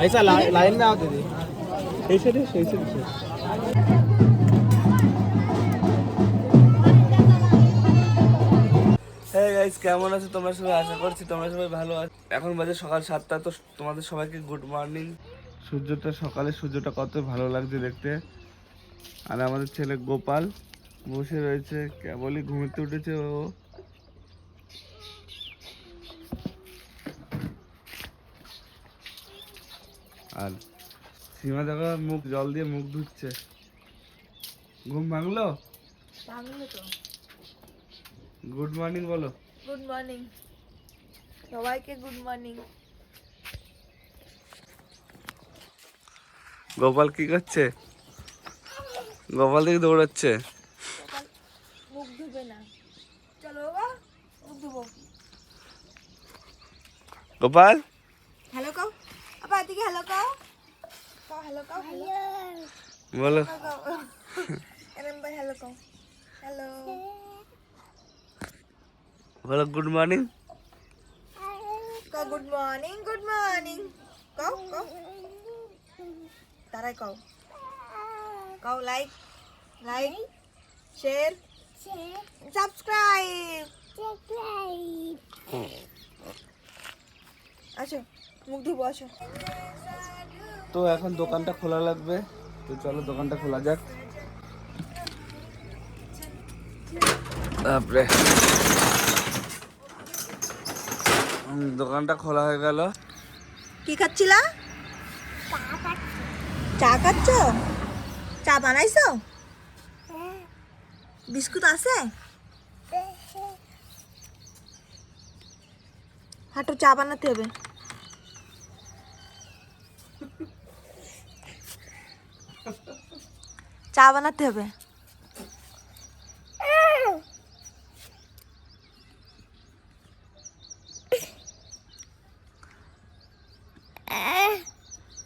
ऐसा ला, लाइन में आओ दीदी এই সাইডে সেই সাইডে হ্যাঁ গাইস কেমন আছো তোমরা সবাই আশা করছি তোমরা সবাই ভালো আছো এখন বাজে সকাল সাতটা তো তোমাদের সবাইকে গুড মর্নিং সূর্যটা সকালে সূর্যটা কত ভালো লাগছে দেখতে আর আমাদের ছেলে গোপাল বসে রয়েছে কেবলই ঘুমিতে উঠেছে ও আর সীমা দেখো মুখ জল দিয়ে মুখ ধুচ্ছে। ঘুম ভাঙলো? ভাঙলো তো। গুড মর্নিং বলো। গুড মর্নিং সবাইকে গুড মর্নিং গোপাল কি করছে? গোপাল দিকে দৌড়াচ্ছে। মুখ ধুবে না। চলো বাবা মুখ ধুবো। গোপাল? হ্যালো কাও আবার এদিকে হ্যালো কাও হ্যালো কাও হ্যালো বলো কাও এরম ভাই হ্যালো কাও হ্যালো বলো গুড মর্নিং কাও গুড মর্নিং গুড মর্নিং কাও কাও তারাই কাও কাও লাইক লাইক শেয়ার সাবস্ক্রাইব আসো মুখ তো এখন দোকানটা খোলা লাগবে। তো চলো দোকানটা খোলা যাক। তারপরে দোকানটা খোলা হয়ে গেল। কি খাচ্ছিলা? চা খাচ্ছ? চা বানাইছো? বিস্কুট আছে? হাঁটো চা বানাতে হবে। চা বানাতে হবে।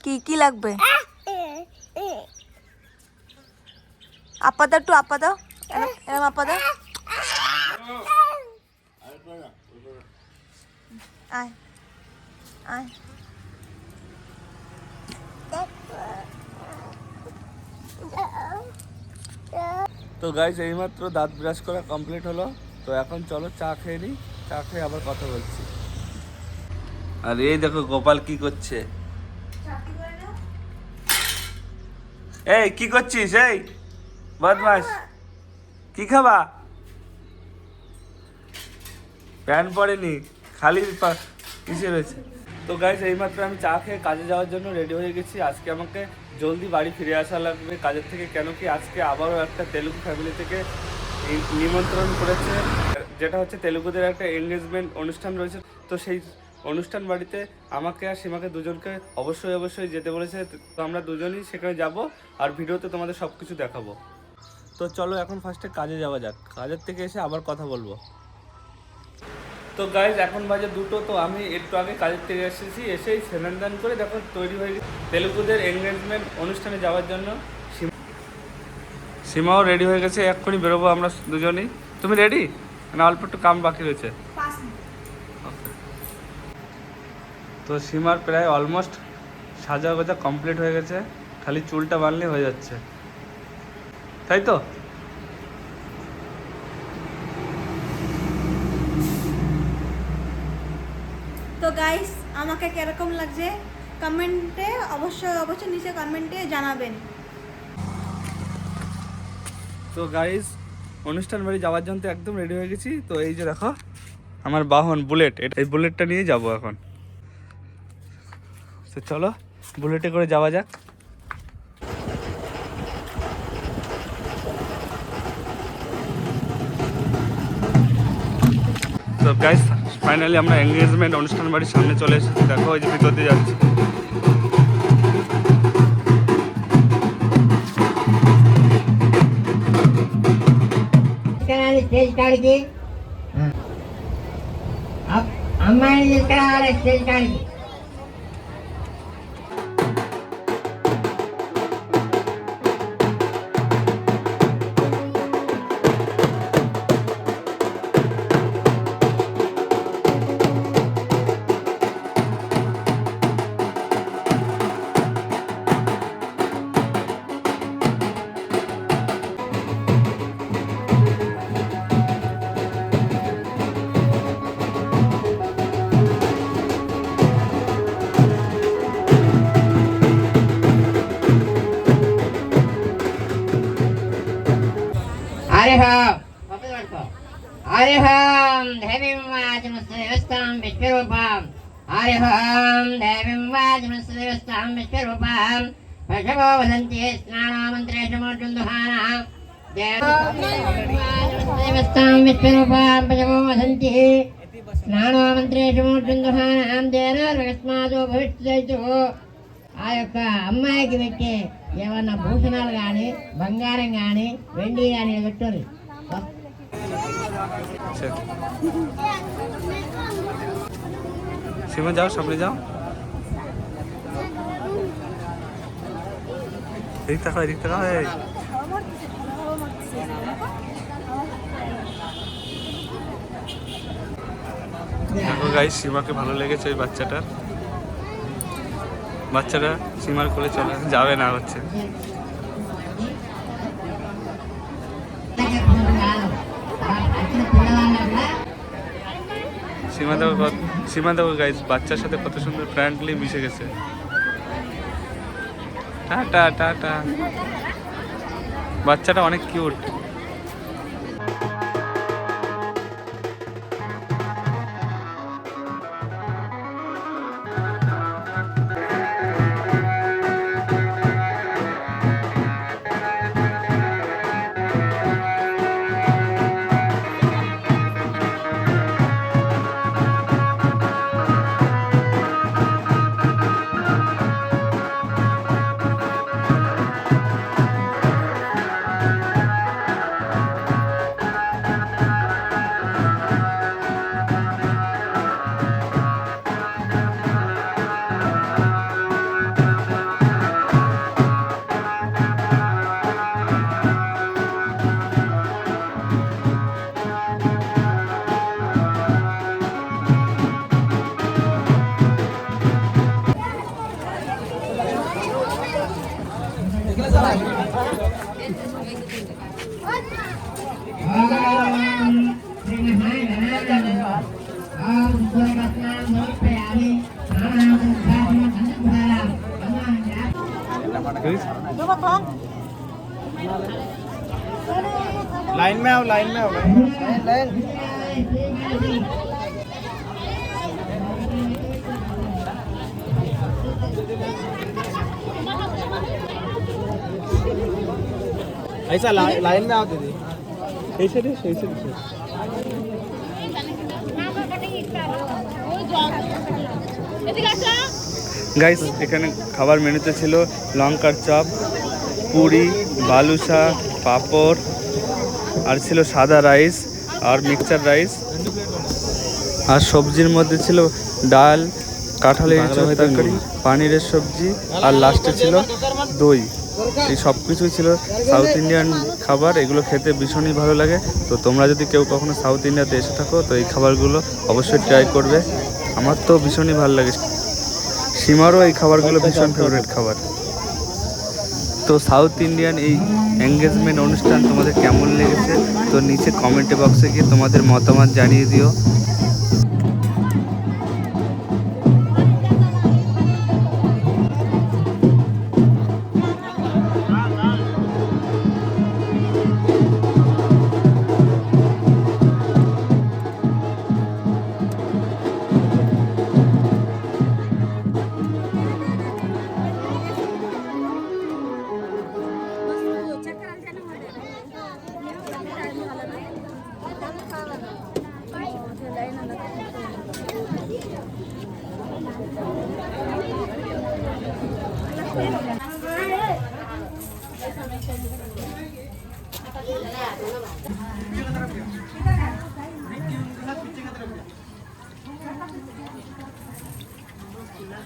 কি কি লাগবে? আপা দাও একটু আপা দাও এরম- আপা দাও আয় আয়। তো গাইজ এইমাত্র দাঁত ব্রাশ করা কমপ্লিট হলো। তো এখন চলো চা খেয়ে নিই চা খেয়ে আবার কথা বলছি। আর এই দেখো গোপাল কি করছে। এই, কি করছিস? এই বদমাস কি খাবা? প্যান পড়েনি খালি কিসে রয়েছে? তো গাইজ এইমাত্র আমি চা খেয়ে কাজে যাওয়ার জন্য রেডি হয়ে গেছি। আজকে আমাকে জলদি বাড়ি ফিরে আসা লাগবে। কাজের থেকে কেন কি আজকে আবারও একটা তেলুগু ফ্যামিলি থেকে নিমন্ত্রণ করেছে। যেটা হচ্ছে তেলুগুদের একটা এনগেজমেন্ট অনুষ্ঠান রয়েছে। তো সেই অনুষ্ঠান বাড়িতে আমাকে আর সীমাকে দুজনকে অবশ্যই অবশ্যই যেতে বলেছে। তো আমরা দুজনই সেখানে যাব আর ভিডিওতে তোমাদের সব কিছু দেখাবো। তো চলো এখন ফার্স্টে কাজে যাওয়া যাক। কাজের থেকে এসে আবার কথা বলব। তো গাইজ এখন বাজে দুটো তো আমি একটু আগে কাজের থেকে এসেছি এসেই স্নান দান করে দেখো তৈরি হয়ে গেছে। তেলুগুদের এনগেজমেন্ট অনুষ্ঠানে যাওয়ার জন্য সীমা- সীমাও রেডি হয়ে গেছে এক্ষুনি বেরোবো আমরা দুজনেই। তুমি রেডি না অল্প একটু কাম বাকি রয়েছে. তো সীমার প্রায় অলমোস্ট সাজা গোজা কমপ্লিট হয়ে গেছে খালি চুলটা বানলে হয়ে যাচ্ছে। তাই তো? তো গাইস আমাকে কীরকম লাগছে? কমেন্টে অবশ্যই অবশ্যই নিচে কমেন্টে জানাবেন। তো গাইস অনুষ্ঠান বাড়ি যাওয়ার জন্য একদম রেডি হয়ে গেছি। তো এই যে দেখো, আমার বাহন বুলেট এই বুলেটটা নিয়ে যাব এখন। তো চলো বুলেটে করে যাওয়া যাক। তো গাইজ ফাইনালি আমরা এঙ্গেজমেন্ট অনুষ্ঠান বাড়ির সামনে চলে এসেছি। দেখো ওই যে ভিতর দিয়ে যাচ্ছি। আমার लेकर आ रहे स्टेज హరిహ హరిహం దేవిం వాచమస్తేస్తాం విశ్వరూపాం. హరిహం దేవిం వాచమస్తేస్తాం విశ్వరూపాం. పశవో వదంతి స్నానామంత్రేషు మోర్జుందుహాన దేవస్తాం విశ్వరూపాం. పశవో వదంతి స్నానామంత్రేషు మోర్జుందుహానం దేనస్మాదో భవిష్యత్తు ఆ యొక్క అమ్మాయికి పెట్టి ఏమన్నా భూషణాలు కానీ బంగారం కానీ వెండి కానీ పెట్టరు চল। সীমা যাও সামনে যাও এদিক তাকাও এদিক তাকাও এই। দেখো গাইস সীমাকে ভালো লেগেছে ওই বাচ্চাটার বাচ্চাটা সীমার কোলে চলে যাবে না হচ্ছে। সীমা দেখো কত- সীমা দেখো গাইস বাচ্চার সাথে কত সুন্দর ফ্রেন্ডলি মিশে গেছে। Tata tata. বাচ্চাটা অনেক cute लाइन में आओ लाइन में आओ ऐसा ला, लाइन में आओ दीदी ऐसे ऐसे ऐसे গাইস এখানে খাবার মেনুতে ছিল লঙ্কার চপ পুরি বালুসা পাঁপড় আর ছিল সাদা রাইস আর মিক্সচার রাইস। আর সবজির মধ্যে ছিল ডাল কাঁঠালের তরকারি পানিরের সবজি আর লাস্টে ছিল দই। এই সব কিছুই ছিল সাউথ ইন্ডিয়ান খাবার এগুলো খেতে ভীষণই ভালো লাগে। তো তোমরা যদি কেউ কখনো সাউথ ইন্ডিয়াতে এসে থাকো তো এই খাবারগুলো অবশ্যই ট্রাই করবে। আমার তো ভীষণই ভালো লাগে। সীমারও এই খাবারগুলো ভীষণ ফেভারিট খাবার। তো সাউথ ইন্ডিয়ান এই এঙ্গেজমেন্ট অনুষ্ঠান তোমাদের কেমন লেগেছে? তো নিচে কমেন্ট বক্সে গিয়ে তোমাদের মতামত জানিয়ে দিও।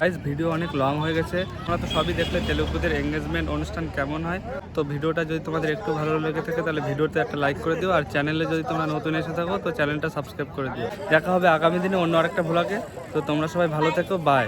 গাইজ ভিডিও অনেক লং হয়ে গেছে। তোমরা তো সবই দেখলে তেলুগুদের এঙ্গেজমেন্ট অনুষ্ঠান কেমন হয়। তো ভিডিওটা যদি তোমাদের একটু ভালো লেগে থাকে, তাহলে ভিডিওতে একটা লাইক করে দিও। আর চ্যানেলে যদি তোমরা নতুন এসে থাকো, তো চ্যানেলটা সাবস্ক্রাইব করে দিও। দেখা হবে আগামী দিনে অন্য আরেকটা ভ্লগে তো তোমরা সবাই ভালো থেকো বাই